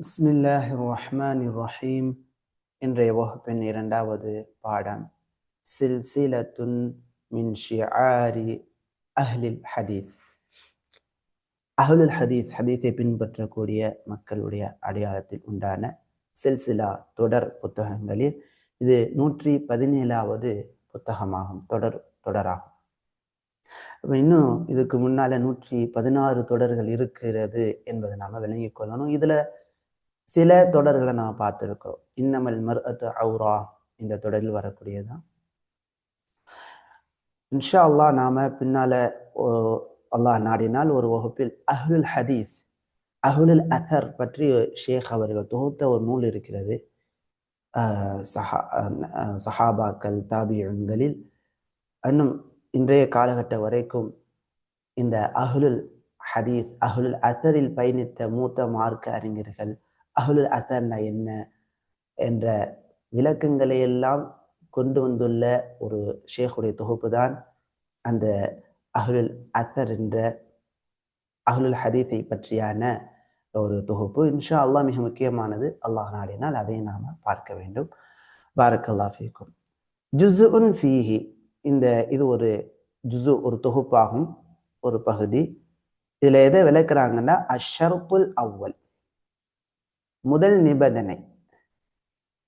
பிஸ்மில்லாஹி ரஹ்மான் ரஹீம் இன்றைய வகுப்பின் இரண்டாவது பாடம் சில்சிலத்துன் மின் ஷிஆரி அஹ்லில் ஹதீஸ். அஹ்லுல் ஹதீஸ் ஹதீஸை பின்பற்றக்கூடிய மக்களுடைய அடையாளத்தில் உண்டான சில்சிலா தொடர் புத்தகங்களில் இது நூற்றி பதினேழாவது புத்தகமாகும் தொடர் தொடராகும். இன்னும் இதுக்கு முன்னால நூற்றி பதினாறு தொடர்கள் இருக்கிறது என்பதை நாம விளங்கிக் கொள்ளணும். இதுல சில தொடர்களை நாம் பார்த்துருக்கோம் இன்னமல் மர் அவுரா இந்த தொடரில் வரக்கூடியதான் இன்ஷா அல்லாஹ் நாம பின்னால அல்லாஹ் நாடினால் ஒரு வகுப்பில் அஹுல் ஹதீஸ் அஹுலுல் அசர் பற்றி ஷேக் அவர்கள் தொகுத்த ஒரு நூல் இருக்கிறது. சஹா சஹாபாக்கள் தாபியன்களில் இன்னும் இன்றைய காலகட்ட வரைக்கும் இந்த அஹுலுல் ஹதீஸ் அஹுலுல் அசரில் பயணித்த மூத்த மார்க்க அறிஞர்கள் அஹ்லுல் அத்தர்னா என்ன என்ற விளக்கங்களை எல்லாம் கொண்டு வந்துள்ள ஒரு ஷேഖுடைய தொகுப்பு தான் அந்த அஹ்லுல் அத்தர் என்ற அஹ்லுல் ஹதீஸை பற்றியான ஒரு தொகுப்பு. இன்ஷா அல்லாஹ் மிக முக்கியமானது. அல்லாஹ் நாடினால் அதை நாம பார்க்க வேண்டும். பாரக்கல்லா ஃபீக்கும். ஜுசு உன் ஃபீஹி. இந்த இது ஒரு ஜுசு ஒரு தொகுப்பாகும் ஒரு பகுதி. இதில் எதை விளக்குறாங்கன்னா அஷர்புல் அவ்வல். முதல் நிபந்தனை.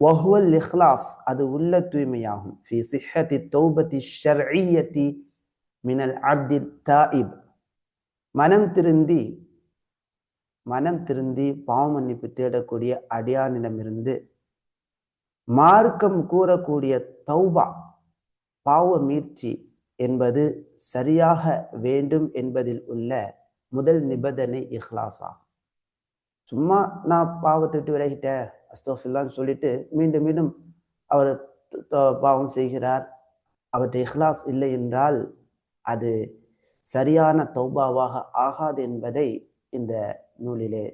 வஹுவல் இஹ்லாஸ் அது உள்ள தூய்மையாகும். ஃபி சிஹத்தி தௌபதி ஷர்இயத்தி மினல் அப்தில் தாயிப். மனம் திருந்தி மனம் திருந்தி பாவ மன்னிப்பு தேடக்கூடிய அடியானிடமிருந்து மார்க்கம் கூறக்கூடிய தௌபா பாவ மீட்சி என்பது சரியாக வேண்டும் என்பதில் உள்ள முதல் நிபந்தனை இஹ்லாஸா. சும்மா நான் பாவத்தை விட்டு விலகிட்டேன் அஸ்தோஃபில்லான்னு சொல்லிட்டு மீண்டும் மீண்டும் அவர் பாவம் செய்கிறார். அவற்றை இஹ்லாஸ் இல்லை என்றால் அது சரியான தௌபாவாக ஆகாது என்பதை இந்த நூலிலே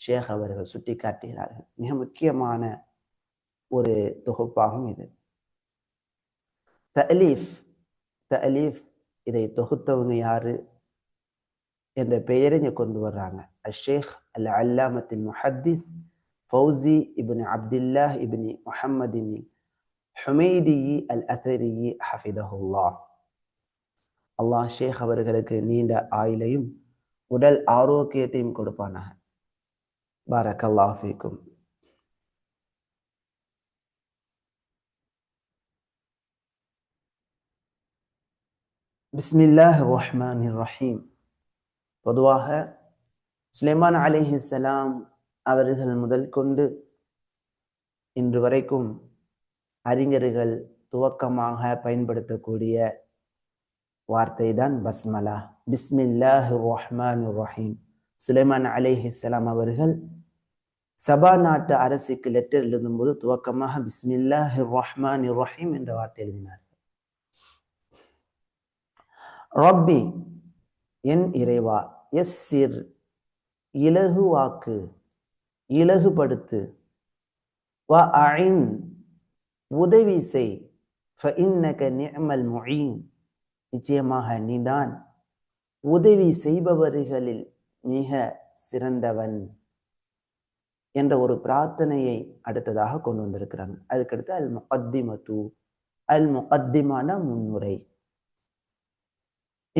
ஷேக் அவர்கள் சுட்டி காட்டுகிறார்கள் மிக முக்கியமான ஒரு தொகுப்பாகும் இது. தலீஃப் தலீஃப் இதை தொகுத்தவங்க யாரு? என்ற பெயரை இங்க கொண்டு வர்றாங்க. அஷேக் அல் அல்லாமத்தின் முஹத்திஸ் ஃபௌசி இபின் அப்துல்லா இபின் முஹம்மதின் ஹுமைதி அல் அத்தரி ஹஃபிதஹுல்லா. அல்லாஹ் ஷேக் அவர்களுக்கு நீண்ட ஆயுளையும் உடல் ஆரோக்கியத்தையும் கொடுப்பானாக. பாரக்கல்லா ஃபீக்கும். பிஸ்மில்லாஹ் ரஹ்மான் ரஹீம். பொதுவாக சுலைமான் அலிஹிசலாம் அவர்கள் முதல் கொண்டு இன்று வரைக்கும் அறிஞர்கள் துவக்கமாக பயன்படுத்தக்கூடிய வார்த்தை தான் பஸ்மலா. பிஸ்மில்லாஹு ரஹ்மான் ரஹீம். சுலைமான் அலிஹிசலாம் அவர்கள் சபா நாட்டு அரசுக்கு லெட்டர் எழுதும்போது துவக்கமாக பிஸ்மில்லாஹ் ரஹ்மான் ரஹீம் என்ற வார்த்தை எழுதினார் ரப்பி என் இறைவா எஸ் சிர். இலகுவாக்கு இலகுபடுத்து. வ அழின் உதவி செய். நியமல் மொயின் நிச்சயமாக நீதான் உதவி செய்பவர்களில் மிக சிறந்தவன் என்ற ஒரு பிரார்த்தனையை அடுத்ததாக கொண்டு வந்திருக்கிறாங்க. அதுக்கடுத்து அல் முகத்திமத்து அல் முகத்திமான முன்னுரை.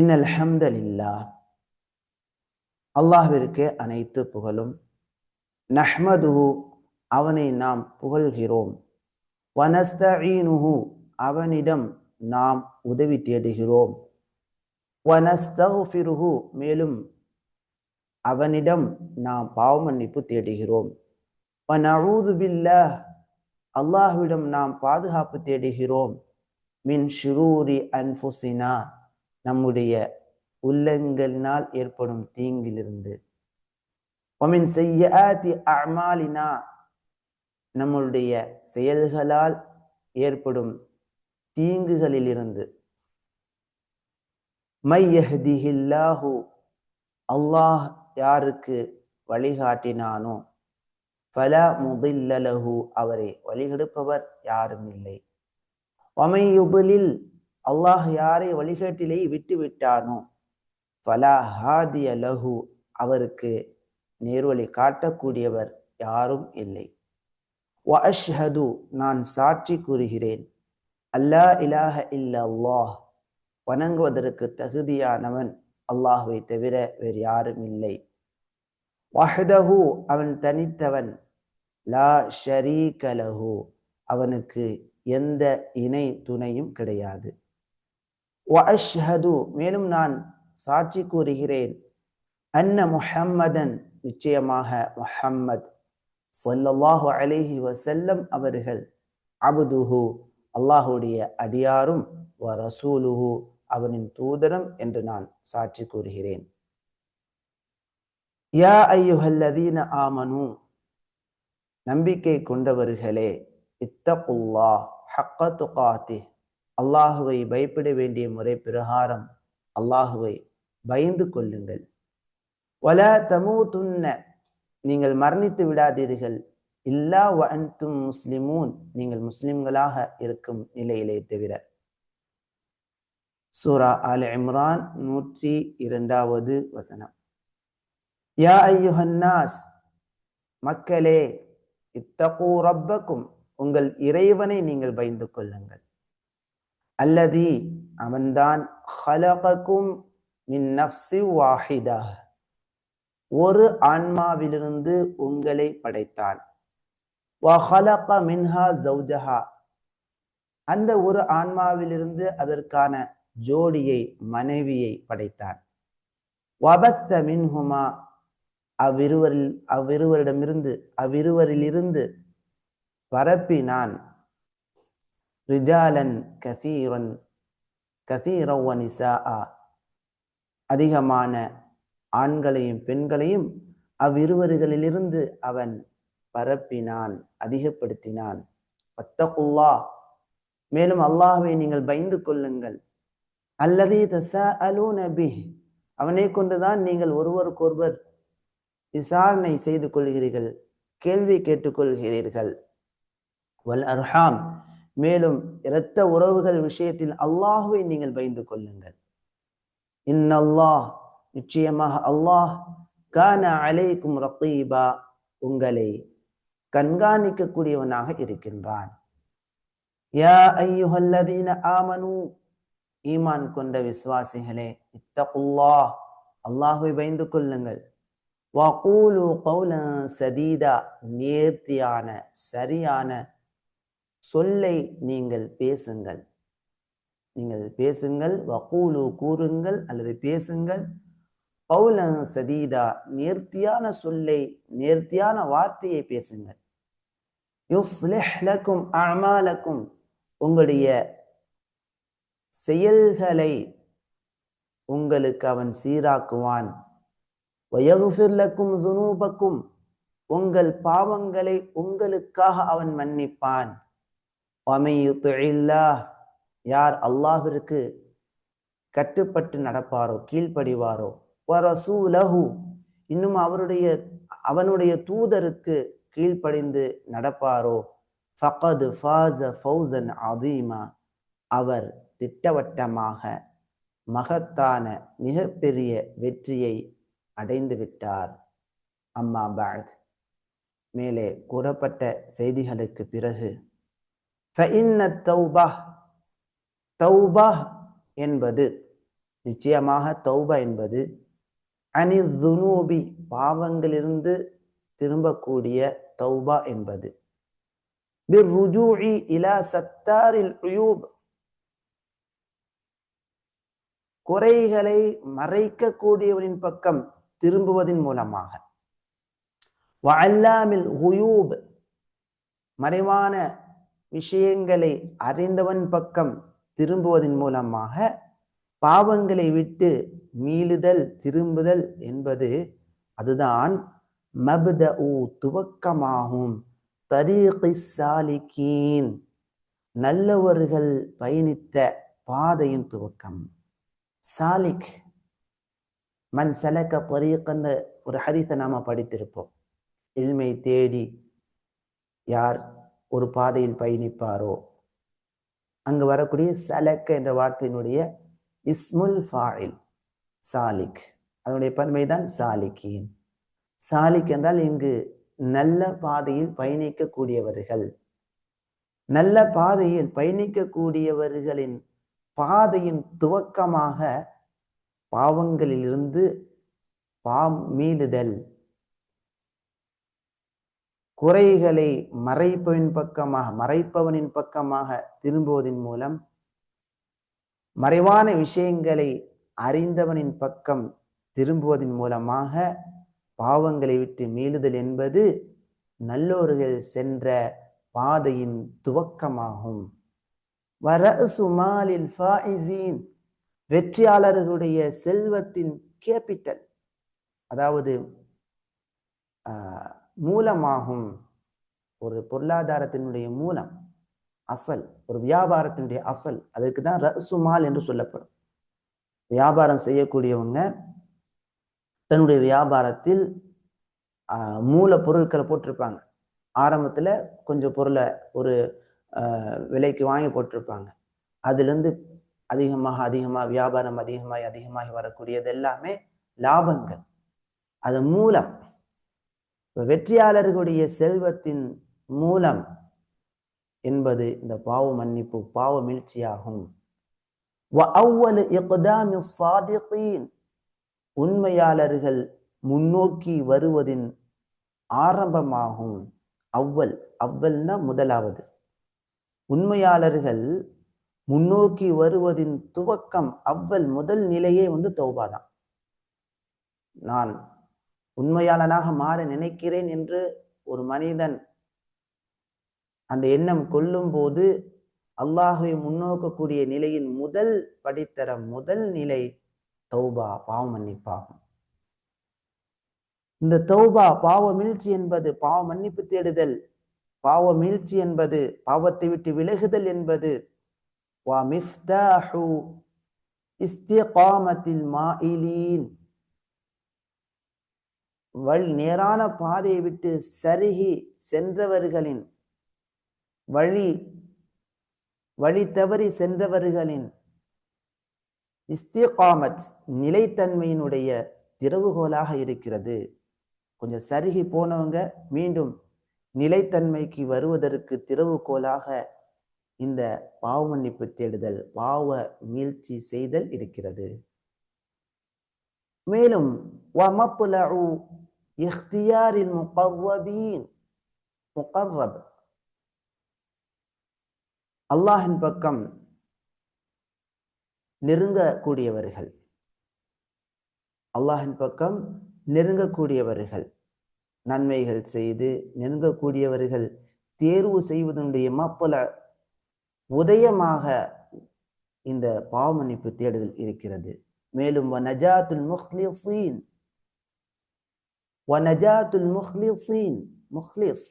இன்னல் ஹம்தலில்லா அல்லாஹிற்கு அனைத்து புகழும். நஹ்மதுஹு அவனை நாம் புகழ்கிறோம். வனஸ்தீனுஹு அவனிடம் நாம் உதவி தேடுகிறோம். வனஸ்தஃபிருஹு மேலும் அவனிடம் நாம் பாவமன்னிப்பு தேடுகிறோம். வனஊது பில்லா அல்லாஹ்விடம் நாம் பாதுகாப்பு தேடுகிறோம். மின் ஷுரூரி அன்புசினா நம்முடைய உள்ளங்களினால் ஏற்படும் தீங்கிலிருந்து. ஒமின் செய்யாதி அமாலினா நம்முடைய செயல்களால் ஏற்படும் தீங்குகளிலிருந்து. மையஹ்திஹில்லாஹு அல்லாஹ் யாருக்கு வழிகாட்டினானோ? ஃபல முதில்லலஹு அவரை வழிகெடுப்பவர் யாரும் இல்லை. ஒமையுபலில் அல்லாஹ் யாரை வழிகேட்டிலே விட்டு விட்டானோ ஃபலா ஹாதிய லஹு. அவருக்கு நேர்வழி காட்டக்கூடியவர் யாரும் இல்லை. வஅஷ்ஹது நான் சாட்சி கூறுகிறேன். அல்லா இலாஹ இல்ல அல்லாஹ் வணங்குவதற்கு தகுதியானவன் அல்லாஹுவை தவிர வேறு யாரும் இல்லை. வஹதஹு அவன் தனித்தவன். லா ஷரீக லஹு. அவனுக்கு எந்த இணை துணையும் கிடையாது. வஅஷ்ஹது மேலும் நான் சாட்சி கூறுகிறேன். அன்ன முஹம்மதன் நிச்சயமாக முஹம்மத் ஸல்லல்லாஹு அலைஹி வசல்லம் அவர்கள் அபுதுஹு அல்லாஹுடைய அடியாரும் வ ரசூலுஹு அவனின் தூதரம் என்று நான் சாட்சி கூறுகிறேன். யா ஐயுஹல்லதீன ஆமனு நம்பிக்கை கொண்டவர்களே இத்தகுல்லா ஹக்க துகாத்தி அல்லாஹுவை பயப்பட வேண்டிய முறை பிரகாரம் அல்லாஹுவை பயந்து கொள்ளுங்கள். வல தமூதுன்ன நீங்கள் மரணித்து விடாதீர்கள். இல்லா வஅன்தும் முஸ்லிமூன் நீங்கள் முஸ்லிம்களாக இருக்கும் நிலையிலே தவிர. சூரா அல் இம்ரான் நூற்றி இரண்டாவது வசனம். யா ஐயுஹன்னாஸ் மக்களே இத்தகூ ரப்பக்கும் உங்கள் இறைவனை நீங்கள் பயந்து கொள்ளுங்கள். அல்லதி அவன்தான் ஹலகக்கும் மின் நஃப்சி வாஹிதா. ஒரு ஆன்மாவிலிருந்து உங்களை படைத்தான். வஹலக மின்ஹா ஜௌஜஹா அந்த ஒரு ஆன்மாவிலிருந்து அதற்கான ஜோடியை மனைவியை படைத்தான். வபத்த மின்ஹுமா. அவ்விருவரில் அவ்விருவரிடமிருந்து அவ்விருவரிலிருந்து பரப்பினான். ரிஜாலன் கதீரன் கதீரவனிசா அதிகமான ஆண்களையும் பெண்களையும் அவ்விருவர்களிலிருந்து அவன் பரப்பினான் அதிகப்படுத்தினான். பத்தகுல்லா மேலும் அல்லாஹுவை நீங்கள் பயந்து கொள்ளுங்கள். அல்லது தசா அலூ நபி அவனை கொண்டுதான் நீங்கள் ஒருவருக்கொருவர் விசாரணை செய்து கொள்கிறீர்கள் கேள்வி கேட்டுக்கொள்கிறீர்கள். வல் அர்ஹாம். மேலும் இரத்த உறவுகள் விஷயத்தில் அல்லாஹுவை நீங்கள் பயந்து கொள்ளுங்கள். இன்னல்லாஹ் நிச்சயமாக அல்லாஹ் கான அலைக்கும் ரத்தீபா உங்களை கண்காணிக்கக்கூடியவனாக இருக்கின்றான். யா ஐயுஹல்லதீன ஆமனு ஈமான் கொண்ட விசுவாசிகளே இத்தகுல்லா அல்லாஹுவை பயந்து கொள்ளுங்கள். வகூலு கௌலன் சதீதா நேர்த்தியான சரியான சொல்லை நீங்கள் பேசுங்கள். நீங்கள் பேசுங்கள் வக்கூலு கூறுங்கள் அல்லது பேசுங்கள். பௌலன் சதீதா நேர்த்தியான சொல்லை நேர்த்தியான வார்த்தையை பேசுங்கள். யுஸ்லிஹ்லக்கும் அமாலக்கும் உங்களுடைய செயல்களை உங்களுக்கு அவன் சீராக்குவான். வயகுஃபிர்லக்கும் துனூபக்கும் உங்கள் பாவங்களை உங்களுக்காக அவன் மன்னிப்பான். யார் அல்லாஹிற்கு கட்டுப்பட்டு நடப்பாரோ கீழ்ப்படிவாரோ வரசூலஹு இன்னும் அவருடைய அவனுடைய தூதருக்கு கீழ்ப்படிந்து நடப்பாரோ ஃபகது ஃபாஸ ஃபௌசன் அதீமா அவர் திட்டவட்டமாக மகத்தான மிகப்பெரிய வெற்றியை அடைந்து விட்டார். அம்மா பாத் மேலே கூறப்பட்ட செய்திகளுக்கு பிறகு தௌபா தௌபா என்பது நிச்சயமாக தௌபா என்பது அனி துனூபி பாவங்களிலிருந்து திரும்பக்கூடிய தௌபா என்பது. இலா சத்தாரில் குறைகளை மறைக்கக்கூடியவனின் பக்கம் திரும்புவதன் மூலமாக. வல்லாமில் மறைவான விஷயங்களை அறிந்தவன் பக்கம் திரும்புவதன் மூலமாக பாவங்களை விட்டு மீளுதல் திரும்புதல் என்பது அதுதான் மப்த ஊ துவக்கமாகும். தரீகி சாலிகீன். நல்லவர்கள் பயணித்த பாதையின் துவக்கம். சாலிக். மண் சலக்க பொரியக்கன்னு ஒரு ஹரித்தை நாம படித்திருப்போம். எளிமை தேடி யார் ஒரு பாதையில் பயணிப்பாரோ? அங்கு வரக்கூடிய சலக்க என்ற வார்த்தையினுடைய இஸ்முல் ஃபாயில் சாலிக். அதனுடைய பன்மைதான் சாலிக்கின் சாலிக் என்றால் இங்கு நல்ல பாதையில் பயணிக்கக்கூடியவர்கள். நல்ல பாதையில் பயணிக்கக்கூடியவர்களின் பாதையின் துவக்கமாக பாவங்களிலிருந்து பாம் மீளுதல் குறைகளை மறைப்பவின் பக்கமாக மறைப்பவனின் பக்கமாக திரும்புவதன் மூலம் மறைவான விஷயங்களை அறிந்தவனின் பக்கம் திரும்புவதன் மூலமாக பாவங்களை விட்டு மீளுதல் என்பது நல்லோர்கள் சென்ற பாதையின் துவக்கமாகும். வரசுமாலில் ஃபாயிசீன் வெற்றியாளர்களுடைய செல்வத்தின் கேபிட்டல். அதாவது மூலமாகும் ஒரு பொருளாதாரத்தினுடைய மூலம் அசல் ஒரு வியாபாரத்தினுடைய அசல் அதற்கு தான் ரசுமால் என்று சொல்லப்படும். வியாபாரம் செய்யக்கூடியவங்க தன்னுடைய வியாபாரத்தில் மூல பொருட்களை போட்டிருப்பாங்க. ஆரம்பத்தில் கொஞ்சம் பொருளை ஒரு விலைக்கு வாங்கி போட்டிருப்பாங்க. அதுலேருந்து அதிகமாக அதிகமாக வியாபாரம் அதிகமாகி அதிகமாகி வரக்கூடியது எல்லாமே லாபங்கள். அது மூலம் வெற்றியாளர்களுடைய செல்வத்தின் மூலம் என்பது இந்த பாவ மன்னிப்பு பாவ மீழ்ச்சியாகும். உண்மையாளர்கள் முன்னோக்கி வருவதின் ஆரம்பமாகும். அவ்வல் அவ்வல்னா முதலாவது. உண்மையாளர்கள் முன்னோக்கி வருவதின் துவக்கம் அவ்வல் முதல் நிலையே வந்து தௌபா தான் நான் உண்மையாளனாக மாற நினைக்கிறேன் என்று ஒரு மனிதன் அந்த எண்ணம் கொள்ளும் போது அல்லாஹை முன்னோக்கக்கூடிய நிலையின் முதல் படித்தரம் முதல் நிலை தௌபா பாவ மன்னிப்பாகும். இந்த தௌபா பாவ மீழ்ச்சி என்பது பாவ மன்னிப்பு தேடுதல் பாவ மீழ்ச்சி என்பது பாவத்தை விட்டு விலகுதல் என்பது. வா மிஃப்தாஹு இஸ்திகாமத்தில் மாயிலீன் வழி நேரான பாதையை விட்டு சருகி சென்றவர்களின் வழி வழி தவறி சென்றவர்களின் இஸ்திகாமத் நிலைத்தன்மையினுடைய திறவுகோலாக இருக்கிறது. கொஞ்சம் சருகி போனவங்க மீண்டும் நிலைத்தன்மைக்கு வருவதற்கு திறவுகோலாக இந்த பாவ மன்னிப்பு தேடுதல் பாவ வீழ்ச்சி செய்தல் இருக்கிறது. மேலும் اختيار المقربين. முகர்ரப் அல்லாஹின் பக்கம் நெருங்கக்கூடியவர்கள். அல்லாஹின் பக்கம் நெருங்கக்கூடியவர்கள். நன்மைகள் செய்து நெருங்கக்கூடியவர்கள். தேர்வு செய்வதனுடைய மப்பல உதயமாக இந்த பாவமன்னிப்பு தேடுதல் இருக்கிறது. மேலும் நஜாத்துல் முஹ்லிசீன் வனஜாத்துல் முஹ்லிசீன் முஹ்லிஸ்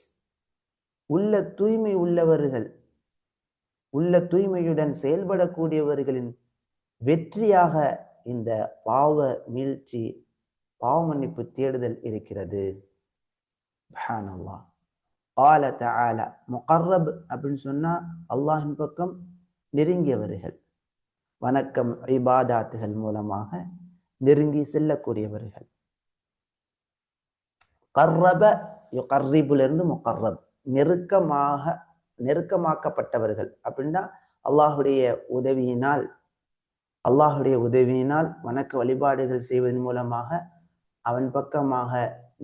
உள்ள தூய்மை உள்ளவர்கள் உள்ள தூய்மையுடன் செயல்படக்கூடியவர்களின் வெற்றியாக இந்த பாவ மீழ்ச்சி பாவ மன்னிப்பு தேடுதல் இருக்கிறது. ஆல தால முகர்ரப் அப்படின்னு சொன்னா அல்லாஹின் பக்கம் நெருங்கியவர்கள். வணக்கம் இபாதாத்துகள் மூலமாக நெருங்கி செல்லக்கூடியவர்கள். கர்ரப கர்ரிபுலிருந்து முக்கர்ரப் நெருக்கமாக நெருக்கமாக்கப்பட்டவர்கள். அப்படின்னா அல்லாஹுடைய உதவியினால் அல்லாஹுடைய உதவியினால் வணக்க வழிபாடுகள் செய்வதன் மூலமாக அவன் பக்கமாக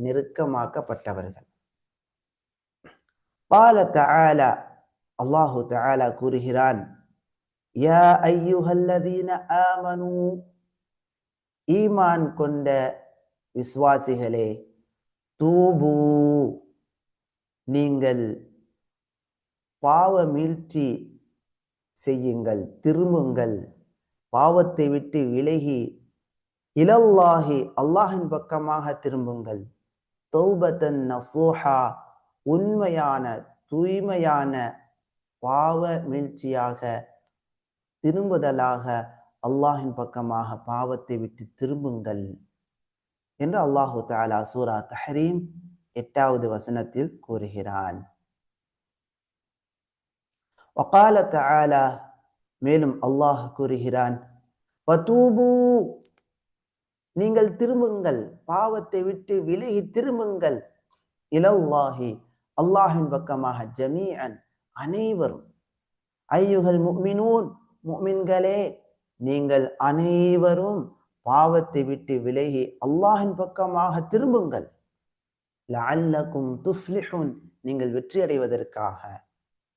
நெருக்கமாக்கப்பட்டவர்கள். பால தஆல அல்லாஹு தஆலா கூறுகிறான் யா ஐயுஹல்லதீன ஆமனு ஈமான் கொண்ட விசுவாசிகளே தூபு. நீங்கள் பாவ மீழ்ச்சி செய்யுங்கள் திரும்புங்கள். பாவத்தை விட்டு விலகி இலல்லாஹி அல்லாஹின் பக்கமாக திரும்புங்கள். தௌபத்தன் நசோஹா உண்மையான தூய்மையான பாவ மீழ்ச்சியாக திரும்புதலாக அல்லாஹின் பக்கமாக பாவத்தை விட்டு திரும்புங்கள். என்று அல்லாஹு தாலா சூரா தஹரீம் எட்டாவது வசனத்தில் கூறுகிறான். வகால மேலும் அல்லாஹ் கூறுகிறான் பதூபு நீங்கள் திரும்புங்கள் பாவத்தை விட்டு விலகி திரும்புங்கள் இலல்லாஹி அல்லாஹின் பக்கமாக ஜமீஅன் அனைவரும். ஐயுகள் முக்மினூன் முக்மின்களே நீங்கள் அனைவரும் பாவத்தை விட்டு விலகி அல்லாஹின் பக்கமாக திரும்புங்கள். லஅல்லக்கும் துஃப்லிஹுன். நீங்கள் வெற்றி அடைவதற்காக.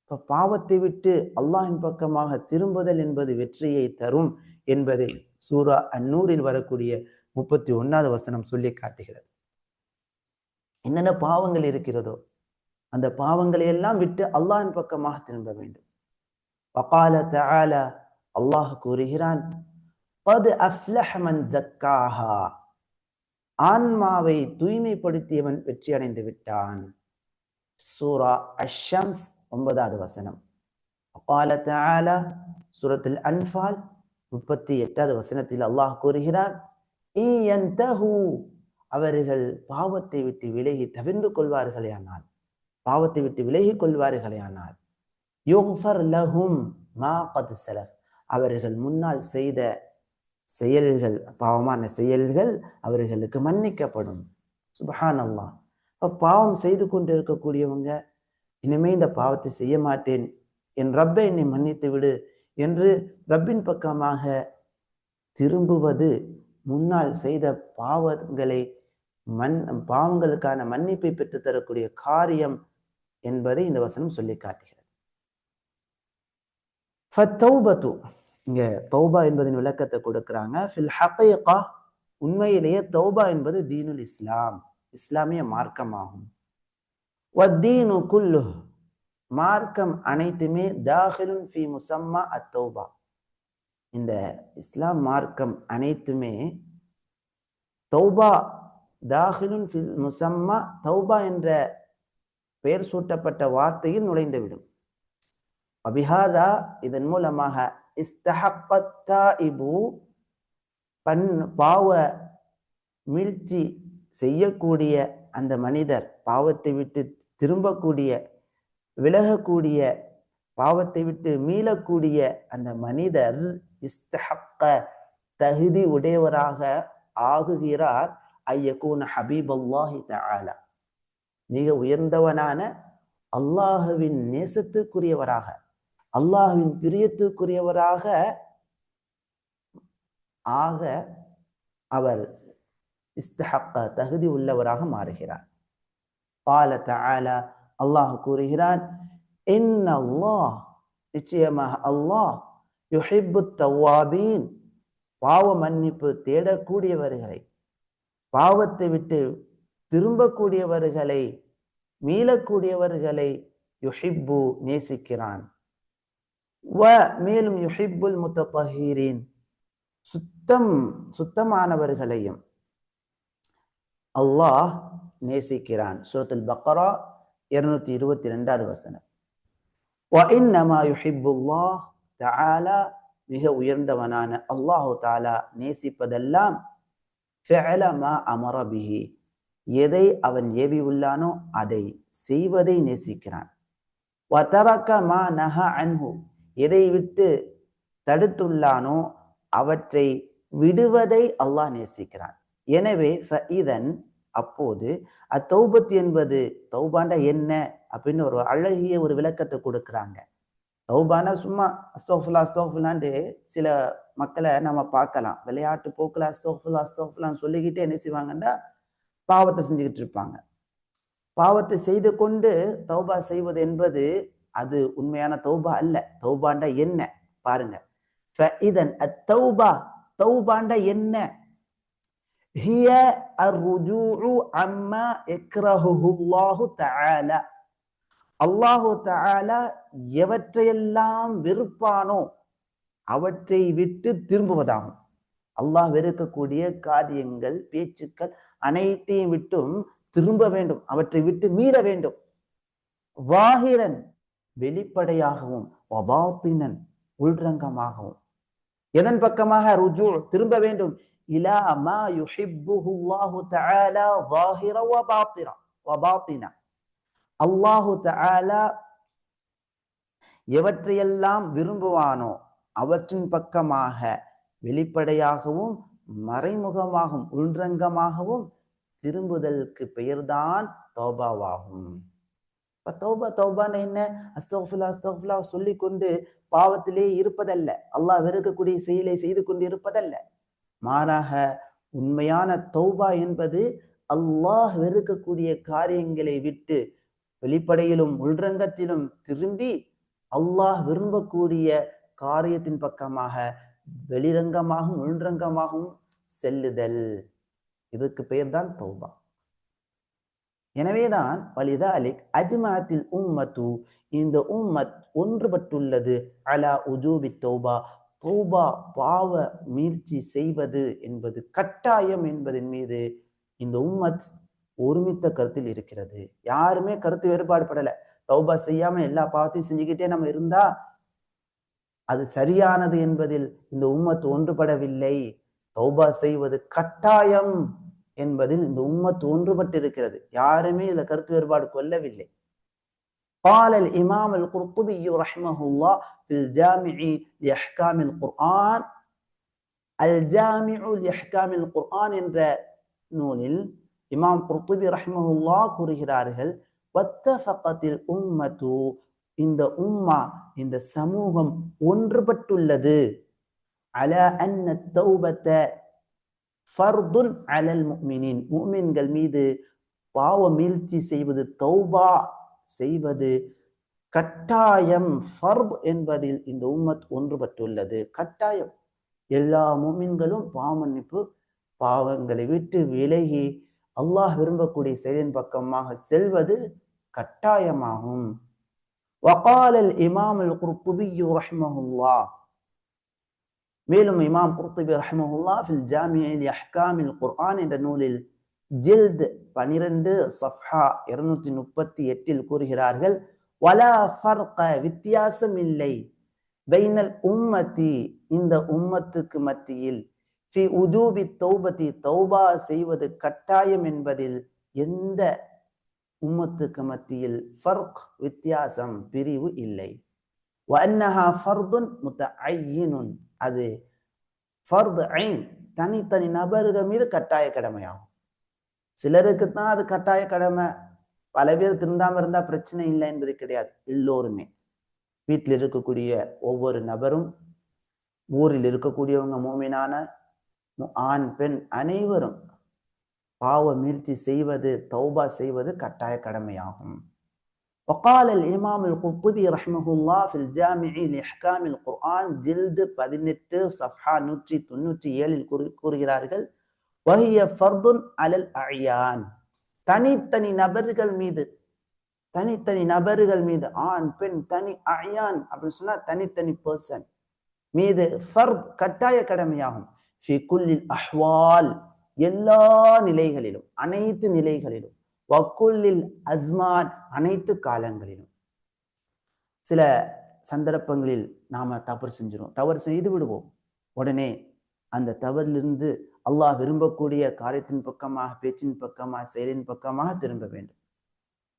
இப்ப பாவத்தை விட்டு அல்லாஹின் பக்கமாக திரும்புதல் என்பது வெற்றியை தரும் என்பதை சூரா அந்நூறில் வரக்கூடிய முப்பத்தி ஒன்னாவது வசனம் சொல்லி காட்டுகிறது. என்னென்ன பாவங்கள் இருக்கிறதோ அந்த பாவங்களை எல்லாம் விட்டு அல்லாஹின் பக்கமாக திரும்ப வேண்டும். வகால தஆல அல்லாஹ் கூறுகிறான் பது அஃப்லஹமன் ஜக்காஹா. ஆன்மாவை தூய்மைப்படுத்தியவன் வெற்றி அடைந்து விட்டான். சூரா அஷம்ஸ் ஒன்பதாவது வசனம். அப்பால தால சூரத்தில் அன்பால் முப்பத்தி எட்டாவது வசனத்தில் அல்லாஹ் கூறுகிறார் அவர்கள் பாவத்தை விட்டு விலகி தவிர்ந்து கொள்வார்களேயானால் பாவத்தை விட்டு விலகி கொள்வார்களேயானால் யோஃபர் லஹும் மா பது கத் அவர்கள் முன்னால் செய்த செயல்கள் பாவமான செயல்கள் அவர்களுக்கு மன்னிக்கப்படும். சுபஹான் இப்போ பாவம் செய்து கொண்டு இருக்கக்கூடியவங்க இனிமே இந்த பாவத்தை செய்ய மாட்டேன் என் ரப்பை என்னை மன்னித்து விடு என்று ரப்பின் பக்கமாக திரும்புவது முன்னால் செய்த பாவங்களை மண் பாவங்களுக்கான மன்னிப்பை பெற்றுத்தரக்கூடிய காரியம் என்பதை இந்த வசனம் சொல்லி காட்டுகிறது இங்க தௌபா என்பதன் விளக்கத்தை கொடுக்கிறாங்க. ஃபில் ஹகைகா உண்மையிலேயே தௌபா என்பது தீனுல் இஸ்லாம் இஸ்லாமிய மார்க்கமாகும். வத்தீனு குல்லு மார்க்கம் அனைத்துமே தாஹிலுன் ஃபி முசம்மா அத்தௌபா இந்த இஸ்லாம் மார்க்கம் அனைத்துமே தௌபா தாஹிலுன் ஃபில் முசம்மா தௌபா என்ற பெயர் சூட்டப்பட்ட வார்த்தையில் நுழைந்துவிடும். அபிஹாதா இதன் மூலமாக இஸ்தஹப்பத்தாயிபு பன் பாவ மீழ்ச்சி செய்யக்கூடிய அந்த மனிதர் பாவத்தை விட்டு திரும்பக்கூடிய விலகக்கூடிய பாவத்தை விட்டு மீளக்கூடிய அந்த மனிதர் இஸ்தஹக்க தகுதி உடையவராக ஆகுகிறார். ஐயகூன ஹபீப் அல்லாஹி தஆலா. மிக உயர்ந்தவனான அல்லாஹுவின் நேசத்துக்குரியவராக. அல்லாஹுவின் பிரியத்துக்குரியவராக ஆக அவர் இஸ்தஹக்க தகுதி உள்ளவராக மாறுகிறார். பால தஆலா அல்லாஹ் கூறுகிறான் இன்ன அல்லாஹ் நிச்சயமாக அல்லாஹ் யுஹிப்பு தவாபீன் பாவ மன்னிப்பு தேடக்கூடியவர்களை பாவத்தை விட்டு திரும்பக்கூடியவர்களை மீளக்கூடியவர்களை யுஹிப்பு நேசிக்கிறான். மேலும் யுஹிப்புல் முத்தஹீரீன் சுத்தம் சுத்தமானவர்களையும் அல்லாஹ் நேசிக்கிறான் சூரத்துல் பக்கரா இருநூத்தி இருபத்தி ரெண்டாவது வசனம் வஇன்னமா யுஹிப்புல்லாஹ் தஆலா மிக உயர்ந்தவனான அல்லாஹு தாலா நேசிப்பதெல்லாம் மா அமரபிஹி எதை அவன் ஏவி உள்ளானோ அதை செய்வதை நேசிக்கிறான் வதரக்க மா நஹ அன்ஹு எதை விட்டு தடுத்துள்ளானோ அவற்றை விடுவதை அல்லாஹ் நேசிக்கிறான். எனவே இதன் அப்போது அத்தௌபத் என்பது தௌபாண்டா என்ன அப்படின்னு ஒரு அழகிய ஒரு விளக்கத்தை கொடுக்குறாங்க. தௌபானா சும்மா அஸ்தோஃபுல்லா அஸ்தோஃபுல்லான்ட்டு சில மக்களை நம்ம பார்க்கலாம். விளையாட்டு போக்கில் அஸ்தோஃபுல்லா அஸ்தோஃபுல்லான்னு சொல்லிக்கிட்டே என்ன செய்வாங்கன்னா பாவத்தை செஞ்சுக்கிட்டு இருப்பாங்க. பாவத்தை செய்து கொண்டு தௌபா செய்வது என்பது அது உண்மையான தௌபா அல்ல தௌபாண்டா என்ன பாருங்க இதன் அத்தௌபா தௌபாண்டா என்ன هي الرجوع عما يكرهه الله تعالى அல்லாஹு தாலா எவற்றையெல்லாம் வெறுப்பானோ அவற்றை விட்டு திரும்புவதாகும் அல்லாஹ் வெறுக்கக்கூடிய காரியங்கள் பேச்சுக்கள் அனைத்தையும் விட்டும் திரும்ப வேண்டும் அவற்றை விட்டு மீற வேண்டும் வாகிரன் வெளிப்படையாகவும் வபாத்தினன் உள்ரங்கமாகவும் எதன் பக்கமாக ருஜு திரும்ப வேண்டும் இலா மா யுஹிப்புஹு அல்லாஹு தஆலா ظاهرا وباطنا وباطنا அல்லாஹு தஆலா எவற்றையெல்லாம் விரும்புவானோ அவற்றின் பக்கமாக வெளிப்படையாகவும் மறைமுகமாகவும் உள்ரங்கமாகவும் திரும்புதலுக்கு பெயர்தான் தௌபாவாகும் இப்ப தௌபா தௌபான்னு என்ன? அஸ்தோஃபுல்லா அஸ்தோஃபுல்லா சொல்லி கொண்டு பாவத்திலே இருப்பதல்ல. அல்லாஹ் வெறுக்கக்கூடிய செயலை செய்து கொண்டு இருப்பதல்ல மாறாக உண்மையான தௌபா என்பது அல்லாஹ் வெறுக்கக்கூடிய காரியங்களை விட்டு வெளிப்படையிலும் உள்ரங்கத்திலும் திரும்பி அல்லாஹ் விரும்பக்கூடிய காரியத்தின் பக்கமாக வெளிரங்கமாகவும் உள்ரங்கமாகவும் செல்லுதல். இதுக்கு பெயர்தான் தௌபா. எனவேதான் வலிதாலிக் அஜ்மாத்தில் உம்மத்து இந்த உம்மத் ஒன்றுபட்டுள்ளது. அலா உஜூபி தௌபா தௌபா பாவ மீழ்ச்சி செய்வது என்பது கட்டாயம் என்பதன் மீது இந்த உம்மத் ஒருமித்த கருத்தில் இருக்கிறது. யாருமே கருத்து வேறுபாடு படலை. தௌபா செய்யாம எல்லா பாவத்தையும் செஞ்சுக்கிட்டே நம்ம இருந்தா அது சரியானது என்பதில் இந்த உம்மத் ஒன்றுபடவில்லை. தௌபா செய்வது கட்டாயம். என்பதில் இந்த உம்மத் ஒன்றுபட்டிருக்கிறது யாருமே இதுல கருத்து வேறுபாடு கொள்ளவில்லை قال الإمام القرطبي رحمه الله في الجامع لأحكام القرآن الجامع لأحكام القرآن என்ற நூலில் இமாம் குர்துபி ரஹ்மஹுல்லா கூறுகிறார்கள் வத்தஃபகத்தில் உம்மத்து இந்த உம்மா இந்த சமூகம் ஒன்றுபட்டுள்ளது அல அன்ன தௌபத்த ஃபர்துன் அலல் முக்மினின். முக்மின்கள் மீது பாவ மீழ்ச்சி செய்வது தௌபா செய்வது கட்டாயம் ஃபர்த் என்பதில் இந்த உம்மத் ஒன்றுபட்டுள்ளது. கட்டாயம். எல்லா மூமின்களும் பாவமன்னிப்பு பாவங்களை விட்டு விலகி அல்லாஹ் விரும்பக்கூடிய செயலின் பக்கமாக செல்வது கட்டாயமாகும். வகாலல் இமாம் அல் குர்துபி ரஹ்மஹுல்லா. الله மேலும் இமாம் குர்துபி ரஹ்மஹுல்லா ஃபில் ஜாமியில் அஹ்காமில் குர்ஆன் என்ற நூலில் ஜில்த் பனிரெண்டு சஃப்ஹா இருநூத்தி முப்பத்தி எட்டில் கூறுகிறார்கள் வலா ஃபர்க வித்தியாசம் இல்லை பைனல் உம்மத்தி இந்த உம்மத்துக்கு மத்தியில் ஃபி உஜூபி தௌபதி தௌபா செய்வது கட்டாயம் என்பதில் எந்த உம்மத்துக்கு மத்தியில் ஃபர்க் வித்தியாசம் பிரிவு இல்லை வன்னஹா ஃபர்துன் முத்தஐயினுன் அது ஃபர்து ஐன் தனித்தனி நபர்கள் மீது கட்டாய கடமையாகும். சிலருக்கு தான் அது கட்டாய கடமை. பல பேர் திருந்தாமல் இருந்தால் பிரச்சனை இல்லை என்பது கிடையாது எல்லோருமே. வீட்டில் இருக்கக்கூடிய ஒவ்வொரு நபரும் ஊரில் இருக்கக்கூடியவங்க மூமினான ஆண் பெண் அனைவரும் பாவ மீழ்ச்சி செய்வது தௌபா செய்வது கட்டாய கடமையாகும். وقال الإمام القرطبي رحمه الله في الجامع لإحكام القرآن جلد 18 صفحة 197 இல் கூறுகிறார்கள் وهي فرض على الأعيان தனித்தனி நபர்கள் மீது தனித்தனி நபர்கள் மீது ஆண் பெண் தனி அயான் அப்படின்னு சொன்னா தனித்தனி பர்சன் மீது ஃபர்த் கட்டாய கடமையாகும் ஃபி குல்லில் அஹ்வால் எல்லா நிலைகளிலும் அனைத்து நிலைகளிலும் வக்குல்லில் அஸ்மான் அனைத்து காலங்களிலும். சில சந்தர்ப்பங்களில் நாம தவறு செஞ்சிடும் தவறு செய்து விடுவோம். உடனே அந்த தவறிலிருந்து அல்லாஹ் விரும்பக்கூடிய காரியத்தின் பக்கமாக பேச்சின் பக்கமாக செயலின் பக்கமாக திரும்ப வேண்டும்.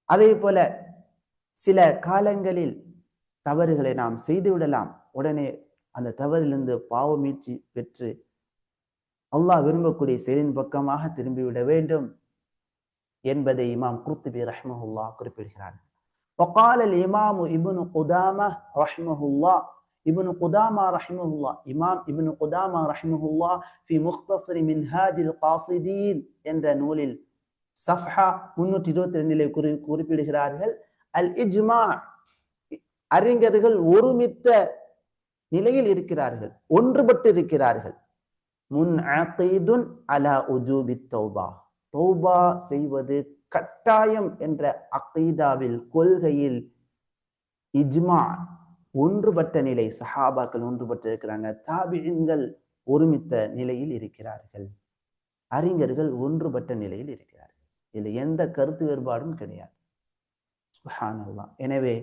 அதே போல சில காலங்களில் தவறுகளை நாம் செய்து விடலாம். உடனே அந்த தவறிலிருந்து பாவ மீட்சி பெற்று அல்லாஹ் விரும்பக்கூடிய செயலின் பக்கமாக திரும்பிவிட வேண்டும். என்பதை இமாம் குர்த்துபி ரஹ்மஹுல்லா குறிப்பிடுகிறார் وقال الإمام ابن قدامة رحمه الله ابن قدامة رحمه الله إمام ابن قدامة رحمه الله في مختصر منهاج القاصدين என்ற நூலில் சஃப்ஹா முன்னூற்றி இருபத்தி ரெண்டிலே குறி குறிப்பிடுகிறார்கள் அல் இஜ்மா அறிஞர்கள் ஒருமித்த நிலையில் இருக்கிறார்கள் ஒன்றுபட்டு இருக்கிறார்கள் முன் அலா உஜூபி தௌபா தௌபா செய்வது கட்டாயம் என்ற அகீதாவில் கொள்கையில் இஜ்மா ஒன்றுபட்ட நிலை சஹாபாக்கள் ஒன்றுபட்டு இருக்கிறாங்க தாபியன்கள் ஒருமித்த நிலையில் இருக்கிறார்கள். அறிஞர்கள் ஒன்றுபட்ட நிலையில் இருக்கிறார்கள். இதுல எந்த கருத்து வேறுபாடும் கிடையாது. சுஹானல்லா எனவே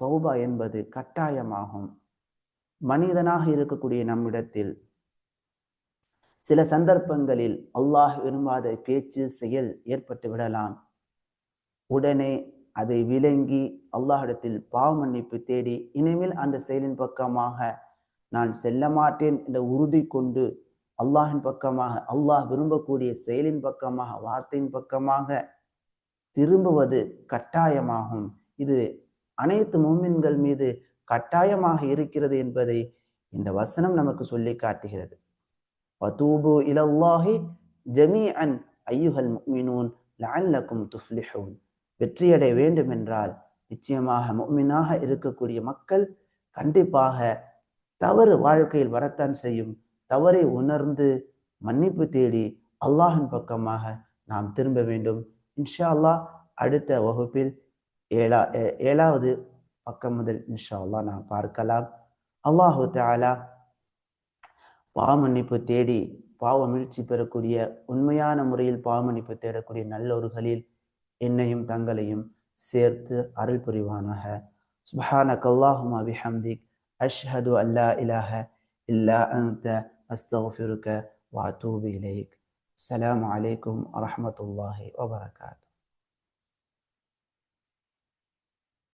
தௌபா என்பது கட்டாயமாகும். மனிதனாக இருக்கக்கூடிய நம்மிடத்தில் சில சந்தர்ப்பங்களில் அல்லாஹ் விரும்பாத பேச்சு செயல் ஏற்பட்டு விடலாம். உடனே அதை விளங்கி அல்லாஹிடத்தில் பாவ மன்னிப்பு தேடி இனிமேல் அந்த செயலின் பக்கமாக நான் செல்ல மாட்டேன் என்ற உறுதி கொண்டு அல்லாஹின் பக்கமாக அல்லாஹ் விரும்பக்கூடிய செயலின் பக்கமாக வார்த்தையின் பக்கமாக திரும்புவது கட்டாயமாகும். இது அனைத்து மூமின்கள் மீது கட்டாயமாக இருக்கிறது என்பதை இந்த வசனம் நமக்கு சொல்லி காட்டுகிறது. வதூபு இலல்லாஹி ஜமீஅன் ஐயுஹல் முஃமினூன் லஅல்லக்கும் துஃப்லிஹூன் வெற்றியடைய வேண்டும் என்றால் நிச்சயமாக முஃமினாக இருக்கக்கூடிய மக்கள் கண்டிப்பாக தவறு வாழ்க்கையில் வரத்தான் செய்யும். தவறை உணர்ந்து மன்னிப்பு தேடி அல்லாஹின் பக்கமாக நாம் திரும்ப வேண்டும். இன்ஷா அல்லாஹ் அடுத்த வகுப்பில் ஏழா ஏ- ஏழாவது பக்கம் முதல் இன்ஷா அல்லாஹ் நாம் பார்க்கலாம். அல்லாஹு தாலா பாவ மன்னிப்பு தேடி பாவ மீழ்ச்சி பெறக்கூடிய உண்மையான முறையில் பாவ மன்னிப்பு தேடக்கூடிய நல்லோர்களில் என்னையும் தங்களையும் சேர்த்து அருள் புரிவானாக. சுபஹானக அல்லாஹும்ம பிஹம்திக். அஷ்ஹது அல்லா இலாஹ இல்லா அந்த அஸ்தக்ஃபிருக வஅதூபு இலைக். அலாம் அலைக்கும் வரமத்துல்லாஹி வபரகாத்.